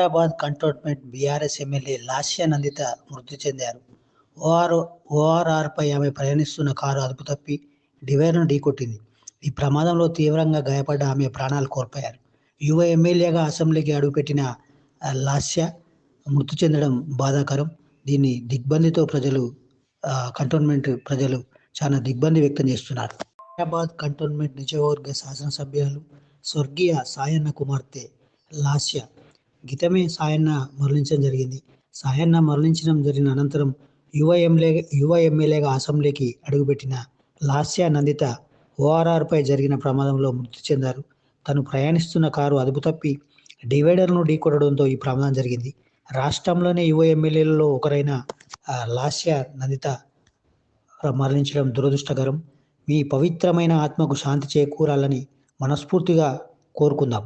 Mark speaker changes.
Speaker 1: Hyderabad cantonment BRS MLA Lasya Nanditha మృతి చెందారు. OR ఓఆర్ఆర్పై ఆమె ప్రయాణిస్తున్న కారు అదుపు తప్పి డివైర్ను ఢీకొట్టింది. ఈ ప్రమాదంలో తీవ్రంగా గాయపడ్డ ఆమె ప్రాణాలు కోల్పోయారు. యువ ఎమ్మెల్యేగా అసెంబ్లీకి అడుగుపెట్టిన లాస్య మృతి చెందడం బాధాకరం. దీన్ని దిగ్బంధితో ప్రజలు కంటోన్మెంట్ ప్రజలు చాలా దిగ్బంది వ్యక్తం చేస్తున్నారు. హైదరాబాద్ కంటోన్మెంట్ నిజవర్గ శాసనసభ్యులు స్వర్గీయ సాయన్న కుమార్తె లాస్య గీతమే సాయన్న మరణించడం జరిగింది. సాయన్న మరణించడం జరిగిన అనంతరం యువ ఎమ్మెల్యే యువ ఎమ్మెల్యేగా అసెంబ్లీకి అడుగుపెట్టిన లాస్య నందిత ఓఆర్ఆర్పై జరిగిన ప్రమాదంలో మృతి చెందారు. తను ప్రయాణిస్తున్న కారు అదుపు తప్పి డివైడర్ను ఢీకొట్టడంతో ఈ ప్రమాదం జరిగింది. రాష్ట్రంలోనే యువ ఎమ్మెల్యేలలో ఒకరైన లాస్య నందిత మరణించడం దురదృష్టకరం. మీ పవిత్రమైన ఆత్మకు శాంతి చేకూరాలని మనస్ఫూర్తిగా కోరుకుందాం.